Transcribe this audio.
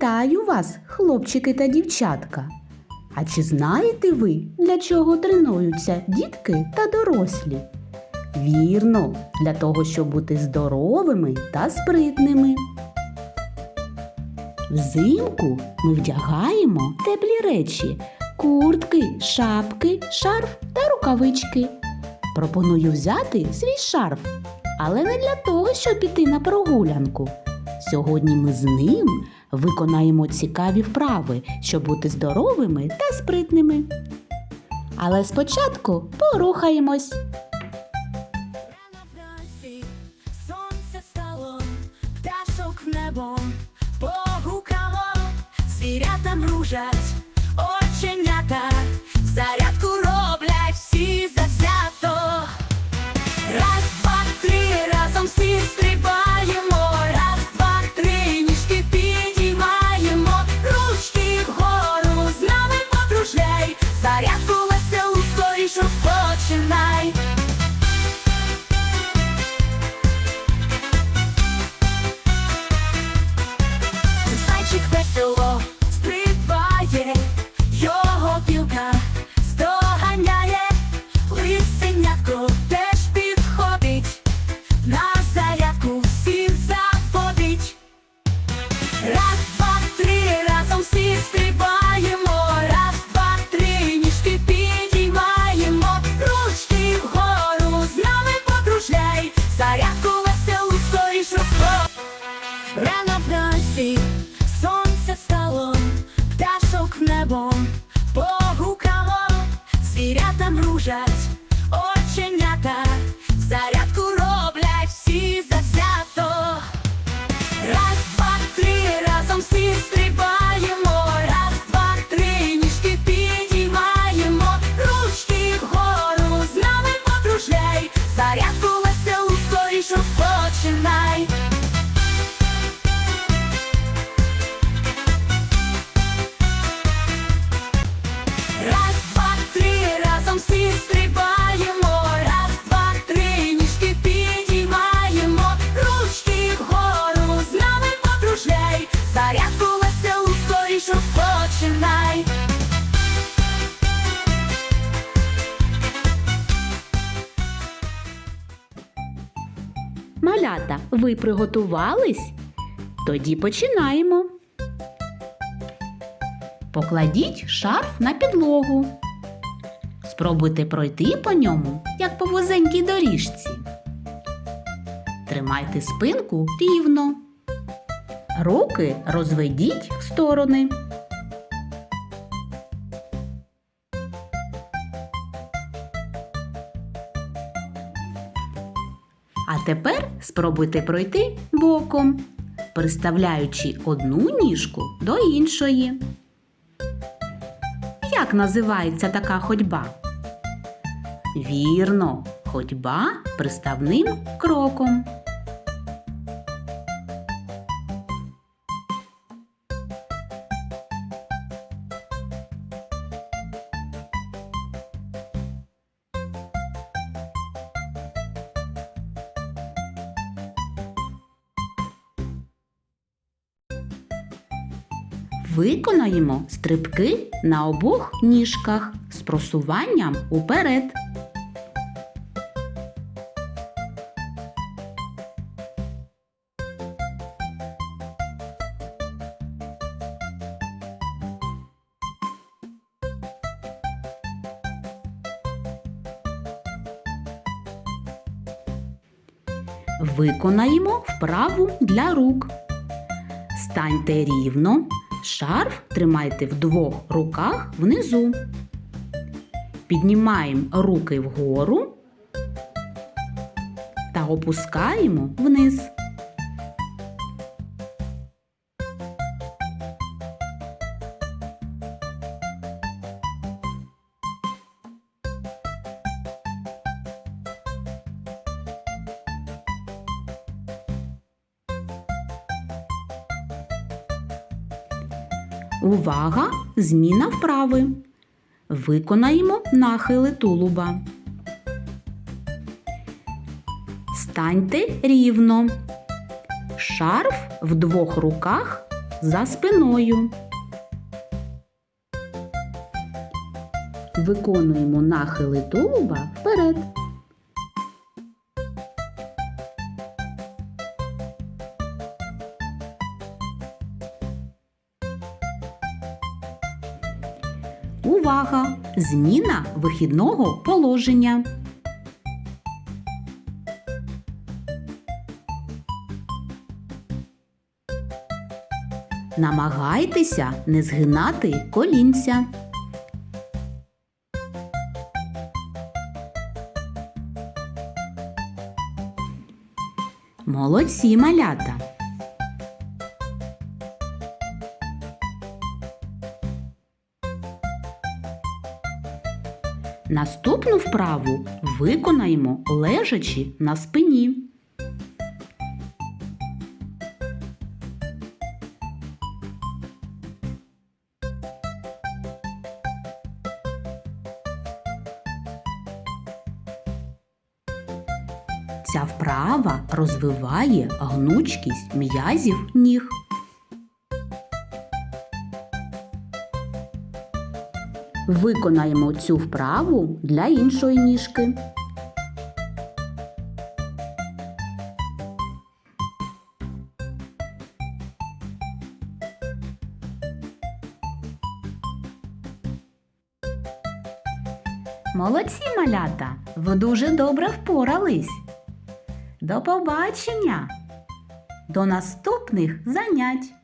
Вітаю вас, хлопчики та дівчатка. А чи знаєте ви, для чого тренуються дітки та дорослі? Вірно, для того, щоб бути здоровими та спритними. Взимку ми вдягаємо теплі речі, куртки, шапки, шарф та рукавички. Пропоную взяти свій шарф, але не для того, щоб піти на прогулянку. Сьогодні ми з ним виконаємо цікаві вправи, щоб бути здоровими та спритними. Але спочатку порухаємось. Сонце стало, пташок в небо погукало, звірята мружать, звірята мружать, зарядку веселу скоріш розпочинай. Малята, ви приготувались? Тоді починаємо. Покладіть шарф на підлогу. Спробуйте пройти по ньому, як по вузенькій доріжці. Тримайте спинку рівно. Руки розведіть в сторони. А тепер спробуйте пройти боком, приставляючи одну ніжку до іншої. Як називається така ходьба? Вірно, ходьба приставним кроком. Виконаємо стрибки на обох ніжках з просуванням уперед. Виконаємо вправу для рук. Станьте рівно, шарф тримайте в двох руках внизу. Піднімаємо руки вгору та опускаємо вниз. Увага! Зміна вправи. Виконаємо нахили тулуба. Станьте рівно. Шарф в двох руках за спиною. Виконуємо нахили тулуба вперед. Увага! Зміна вихідного положення. Намагайтеся не згинати колінця. Молодці малята. Наступну вправу виконаємо лежачи на спині. Ця вправа розвиває гнучкість м'язів ніг. Виконаємо цю вправу для іншої ніжки. Молодці малята! Ви дуже добре впорались. До побачення! До наступних занять!